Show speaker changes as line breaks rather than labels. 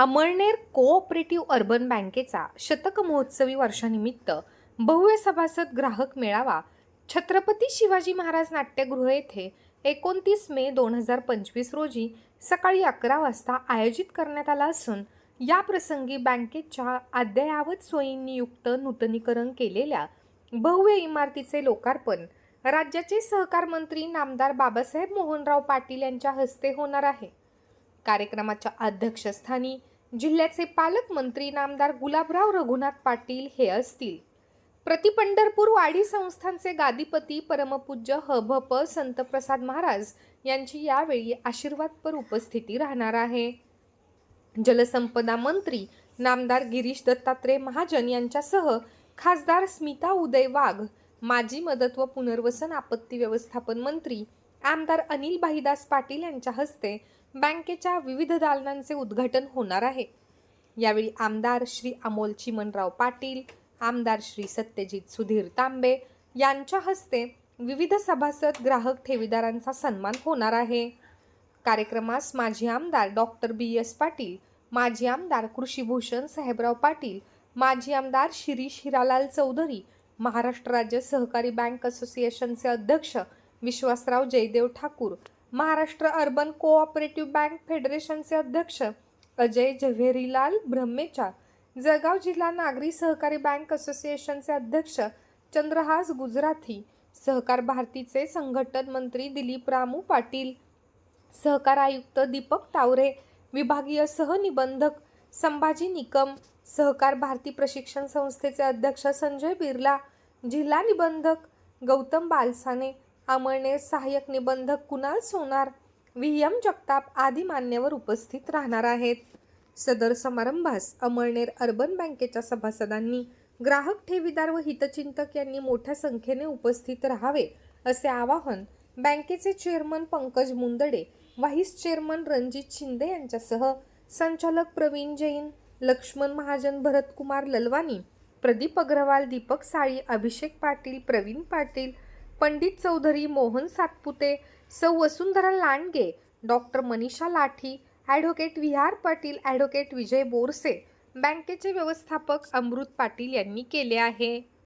Amalner cooperative urban बँकेचा शतक महोत्सवी वर्षानिमित्त भव्य सभासद ग्राहक मेळावा छत्रपती शिवाजी महाराज नाट्यगृह येथे एकोणतीस मे दोन हजार पंचवीस रोजी सकाळी अकरा वाजता आयोजित करण्यात आला असून या प्रसंगी बँकेच्या अद्ययावत सोयींनी युक्त नूतनीकरण केलेल्या भव्य इमारतीचे लोकार्पण राज्याचे सहकार मंत्री नामदार बाबासाहेब मोहनराव पाटील यांच्या हस्ते होणार आहे. कार्यक्रमाच्या अध्यक्षस्थानी जिल्ह्याचे पालकमंत्री नामदार गुलाबराव रघुनाथ पाटील हे असतील. प्रतिपंढरपूर वाडी संस्थांचे गादीपती परमपूज्य हभप संतप्रसाद महाराज यांची यावेळी आशीर्वादपर उपस्थिती राहणार आहे. जलसंपदा मंत्री नामदार गिरीश दत्तात्रय महाजन यांच्यासह खासदार स्मिता उदय वाघ माजी मदत व पुनर्वसन आपत्ती व्यवस्थापन मंत्री आमदार अनिल भाईदास पाटील यांच्या हस्ते बँकेच्या विविध दालनांचे उद्घाटन होणार आहे. यावेळी आमदार श्री अमोल चिमनराव पाटील आमदार श्री सत्यजित सुधीर तांबे यांच्या हस्ते विविध सभासद ग्राहक ठेवीदारांचा सन्मान होणार आहे. कार्यक्रमास माजी आमदार डॉक्टर बी एस पाटील माजी आमदार कृषीभूषण साहेबराव पाटील माजी आमदार शिरीष हिरालाल चौधरी महाराष्ट्र राज्य सहकारी बँक असोसिएशनचे अध्यक्ष Vishwasrao Jaydev Thakur Maharashtra urban cooperative bank फेडरेशनचे अध्यक्ष अजय झव्हेरीलाल ब्रह्मेचा जळगाव जिल्हा नागरी सहकारी बँक असोसिएशनचे अध्यक्ष चंद्रहास गुजराथी सहकार भारतीचे संघटन मंत्री दिलीप रामू पाटील सहकार आयुक्त दीपक तावरे विभागीय सहनिबंधक संभाजी निकम सहकार भारती प्रशिक्षण संस्थेचे अध्यक्ष संजय बिर्ला जिल्हा निबंधक गौतम बालसाने अमळनेर सहाय्यक निबंधक कुणाल सोनार व्ही एम जगताप आदी मान्यवर उपस्थित राहणार आहेत. सदर समारंभास अमळनेर अर्बन बँकेच्या सभासदांनी ग्राहक ठेवीदार व हितचिंतक यांनी मोठ्या संख्येने उपस्थित राहावे असे आवाहन बँकेचे chairman Pankaj Mundade vice chairman Ranjit Shinde यांच्यासह संचालक प्रवीण जैन लक्ष्मण महाजन भरतकुमार ललवानी प्रदीप अग्रवाल दीपक साळी अभिषेक पाटील प्रवीण पाटील पंडित चौधरी मोहन सातपुते सौ वसुंधरा Landge doctor Manisha Lathi advocate V R Patil advocate Vijay Borse बँकेचे व्यवस्थापक अमृत पाटील यांनी केले आहे.